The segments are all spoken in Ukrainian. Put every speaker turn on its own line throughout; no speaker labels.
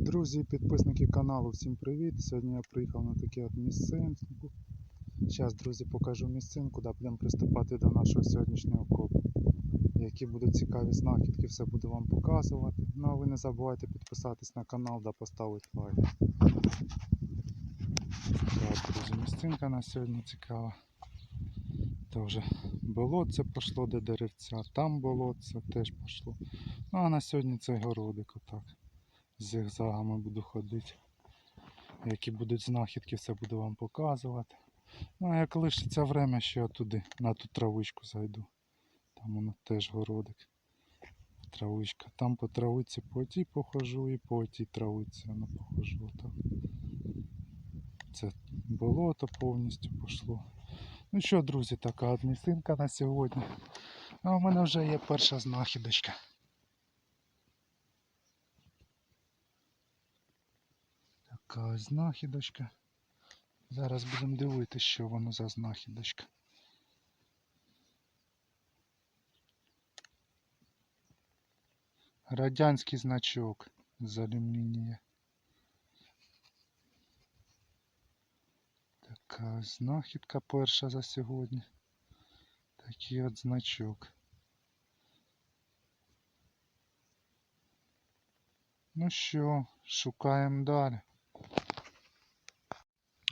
Друзі, підписники каналу, всім привіт! Сьогодні я приїхав на таке от місцинку. Зараз, друзі, покажу місцинку, де будемо приступати до нашого сьогоднішнього копу. Які будуть цікаві знахідки, все буду вам показувати. Ну а ви не забувайте підписатись на канал та поставити лайк. Так, друзі, місцинка на сьогодні цікава. То вже болотце пішло до деревця, там болотце теж пішло. Ну а на сьогодні цей городик отак зигзагами буду ходити. Які будуть знахідки, все буду вам показувати. Ну а як лишиться время, ще я туди, на ту травичку зайду. Там воно теж городик. Травичка. Там по травиці по тій похожу і по тій травиці воно похожу. Так. Це болото повністю пішло. Ну що, друзі, така от місцинка на сьогодні. А у мене вже є перша знахідочка. Така знахідочка. Зараз будемо дивитися, що воно за знахідочка. Радянський значок з алюмінія. Така знахідка перша за сьогодні. Такий от значок. Ну що, шукаємо далі.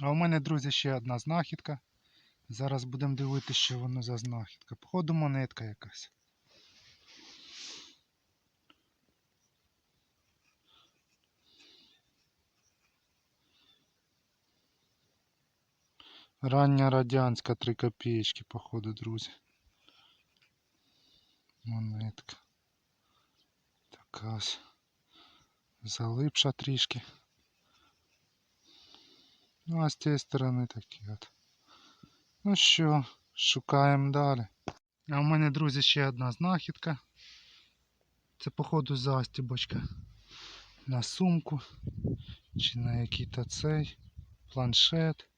А у мене, друзі, ще одна знахідка. Зараз будемо дивитися, що воно за знахідка. Походу монетка якась. Рання радянська 3 копеечки, походу, друзі. Монетка. Така ось залипша трішки. Ну, а з цієї сторони такі от. Ну що, шукаємо далі. А у мене, друзі, ще одна знахідка. Це, походу, застібочка на сумку чи на який-то цей планшет.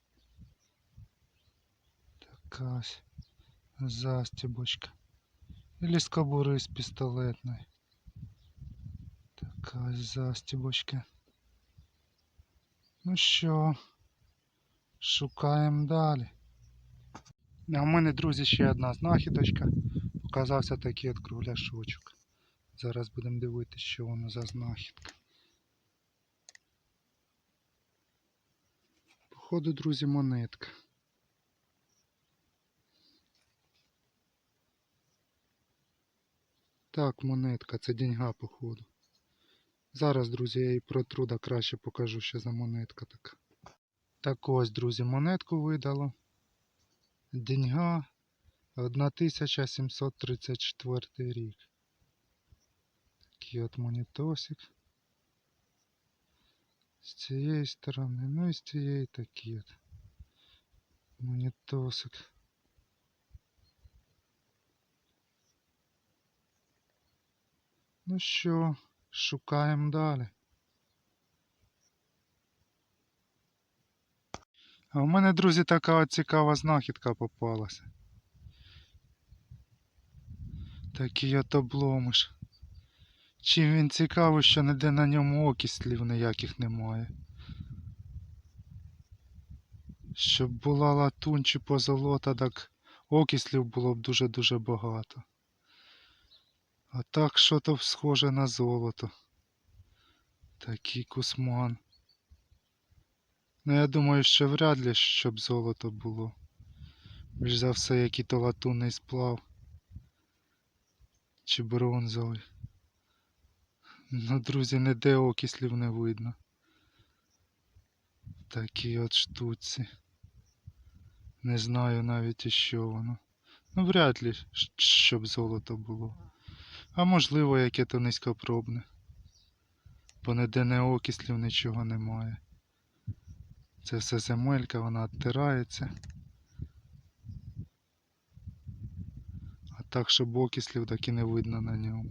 Така ось застібочка. Или з кобури з пістолетної. Така ось застібочка. Ну що, шукаємо далі. А у мене, друзі, ще одна знахідочка. Показався такий от кругляшочок. Зараз будемо дивитися, що воно за знахідка. Походу, друзі, монетка. Так, монетка, це деньга, походу. Зараз, друзі, я її протру, да краще покажу, що за монетка така. Так ось, друзі, монетку видало. Деньга 1734 рік. Такий от монетосик. З цієї сторони, ну і з цієї такий от монетосик. Ну що, шукаємо далі. А у мене, друзі, така от цікава знахідка попалася. Такий от обломиш. Чим він цікавий, що ніде на ньому окислів ніяких немає. Щоб була латунь чи позолота, так окислів було б дуже-дуже багато. А так що то схоже на золото. Такий кусман. Ну я думаю, що вряд ли, щоб золото було. Більш за все, який то латунний сплав. Чи бронзовий. Ну, друзі, ніде окислів не видно. Такі от штуці. Не знаю навіть що воно. Ну, вряд ли, щоб золото було. А можливо, яке то низькопробне. Бо ніде не окислів нічого немає. Це все земелька, вона відтирається. А так, щоб окислів так і не видно на ньому.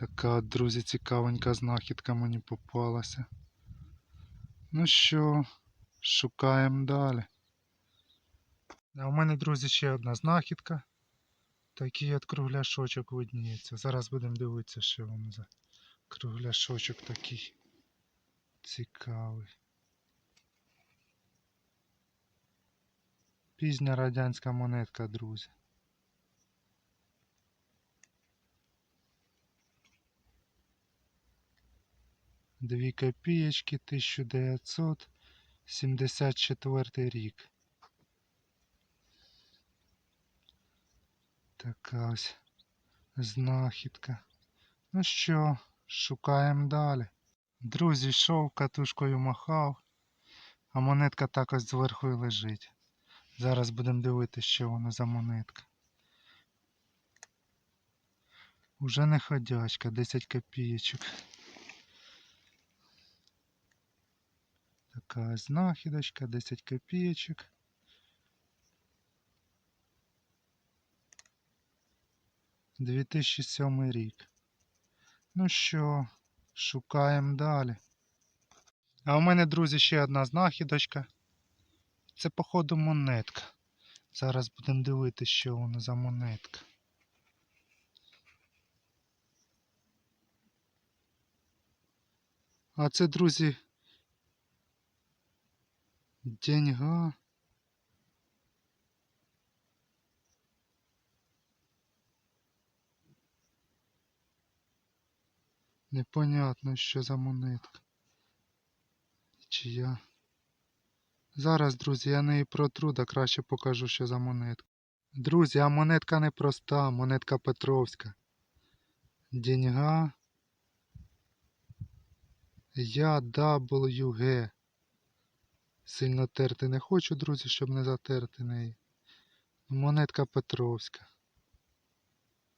Така, друзі, цікавенька знахідка мені попалася. Ну що, шукаємо далі. А у мене, друзі, ще одна знахідка. Такий от кругляшочок видніється. Зараз будемо дивитися, що воно за кругляшочок такий. Цікавий. Пізня радянська монетка, друзі. Дві копієчки 1974 рік. Така ось знахідка. Ну що, шукаємо далі. Друзі, йшов, катушкою махав, а монетка так ось зверху і лежить. Зараз будемо дивитися, що воно за монетка. Уже не ходячка, 10 копієчок. Така знахідочка, 10 копієчок. Дві тисячі сьомий рік. Ну що, шукаємо далі. А у мене, друзі, ще одна знахідочка. Це, походу, монетка. Зараз будемо дивитися, що воно за монетка. А це, друзі, деньга. Непонятно, що за монетка. Чия. Зараз, друзі, я неї протру, да краще покажу, що за монетка. Друзі, а монетка не проста, монетка Петровська. Деньга. Я WG. Сильно терти не хочу, друзі, щоб не затерти неї. Монетка Петровська.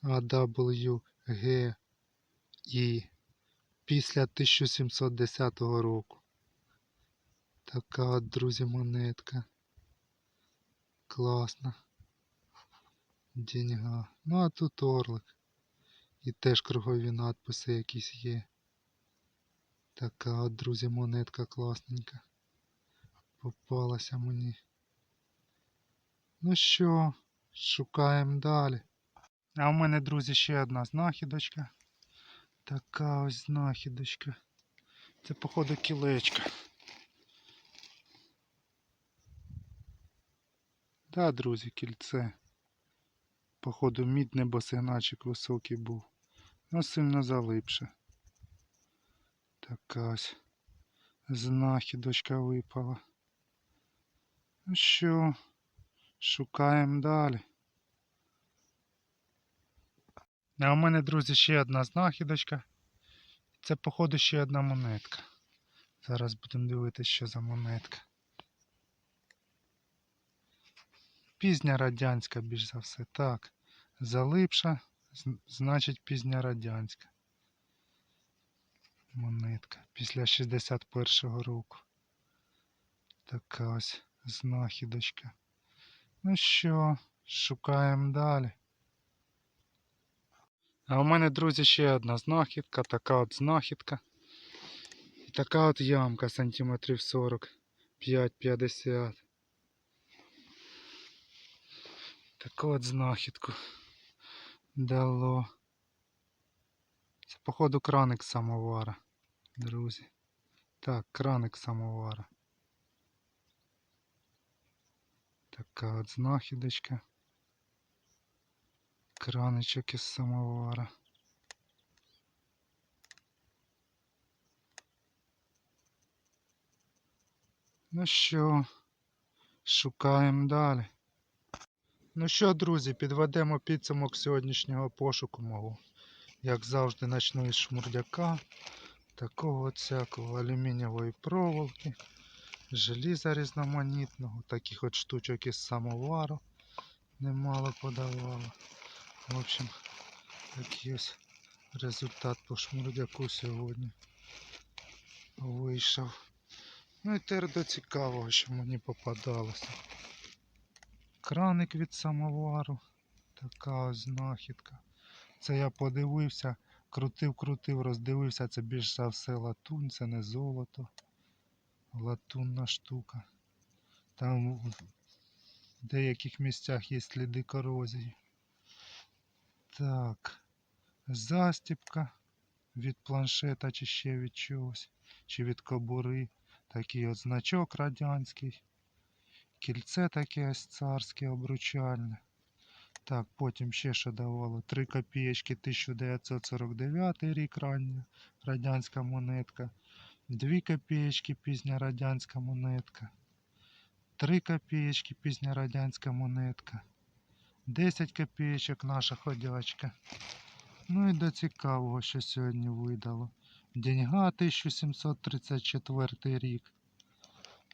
AWG. І після 1710 року. Така от, друзі, монетка. Класна. Деньга. Ну а тут орлик. І теж кругові надписи якісь є. Така от, друзі, монетка класненька. Попалася мені. Ну що, шукаємо далі. А у мене, друзі, ще одна знахідочка. Така ось знахідочка. Це, походу, кілечка. Да, друзі, кільце. Походу, мідний босигначик високий був. Ну, сильно залипше. Така ось знахідочка випала. Ну що, шукаємо далі. А у мене, друзі, ще одна знахідочка. Це, походу, ще одна монетка. Зараз будемо дивитися, що за монетка. Пізня радянська, більш за все. Так. Залипша, значить пізня радянська. Монетка. Після 61-го року. Така ось знахідочка. Ну що, шукаємо далі. А у мене, друзі, ще одна знахідка, така от знахідка. І така от ямка сантиметрів 40, Таку от знахідку дало. Це, походу, краник самовара, друзі. Так, краник самовара. Така от знахідочка. Краничок із самовара. Ну що, шукаємо далі. Ну що, друзі, підведемо підсумок сьогоднішнього пошуку мого. Як завжди, почну із шмурдяка, такого от всякого алюмінієвої проволоки, желіза різноманітного, таких от штучок із самовару немало подавало. В общем, такий ось результат по шмурдяку сьогодні вийшов. Ну і тепер до цікавого, що мені попадалося. Краник від самовару. Така ось знахідка. Це я подивився, крутив, крутив, роздивився. Це більш за все латунь, це не золото. Латунна штука. Там в деяких місцях є сліди корозії. Так, застіпка від планшета чи ще від чогось, чи від кобури. Такий от значок радянський. Кільце таке ось царське обручальне. Так, потім ще що давало. 3 копієчки 1949 рік рання радянська монетка. 2 копієчки пізня радянська монетка. 3 копієчки пізня радянська монетка. 10 копієчок наша ходячка. Ну і до цікавого, що сьогодні видало. Деньга 1734 рік.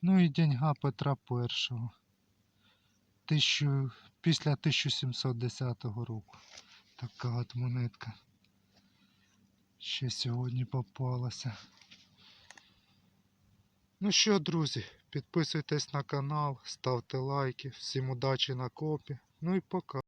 Ну і деньга Петра І. Тисячу... Після 1710 року. Така от монетка. Ще сьогодні попалася. Ну що, друзі, підписуйтесь на канал, ставте лайки. Всім удачі на копі. Ну і пока.